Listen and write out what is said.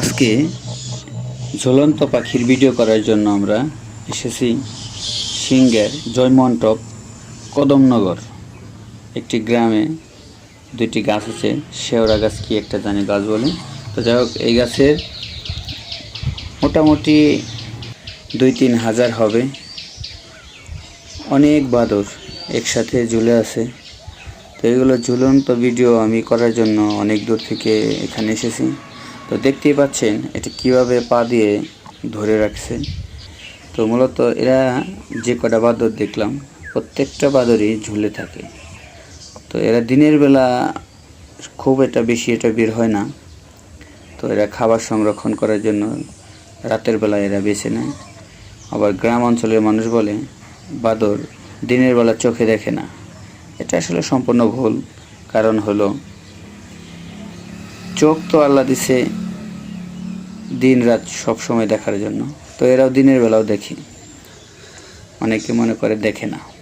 আজকে ঝুলন্ত পাখির ভিডিও করার জন্য আমরা এসেছি সিঙ্গের জয়মন্টপ কদমনগর। একটি গ্রামে দুইটি গাছ আছে, শেওড়া গাছ কি একটা জানি গাছ বলে। তো যাই হোক, এই গাছের মোটামুটি দুই তিন হাজার হবে। অনেক বাদর একসাথে ঝুলে আছে। তো এগুলো ঝুলন্ত ভিডিও আমি করার জন্য অনেক দূর থেকে এখানে এসেছি। তো দেখতেই পাচ্ছেন, এটা কীভাবে পা দিয়ে ধরে রাখছে। তো মূলত এরা যে কটা বাদর দেখলাম, প্রত্যেকটা বাদরই ঝুলে থাকে। তো এরা দিনের বেলা খুব এটা বেশি এটা বের হয় না। তো এরা খাবার সংরক্ষণ করার জন্য রাতের বেলা এরা বেছে নেয়। আবার গ্রাম অঞ্চলের মানুষ বলে, বাদর দিনের বেলা চোখে দেখে না। এটা আসলে সম্পূর্ণ ভুল। কারণ হলো চোখ তো আল্লাহ দিছে দিন রাত সব সময় দেখার জন্য। তো এরাও দিনের বেলাও দেখি। অনেকে মনে করে দেখে না।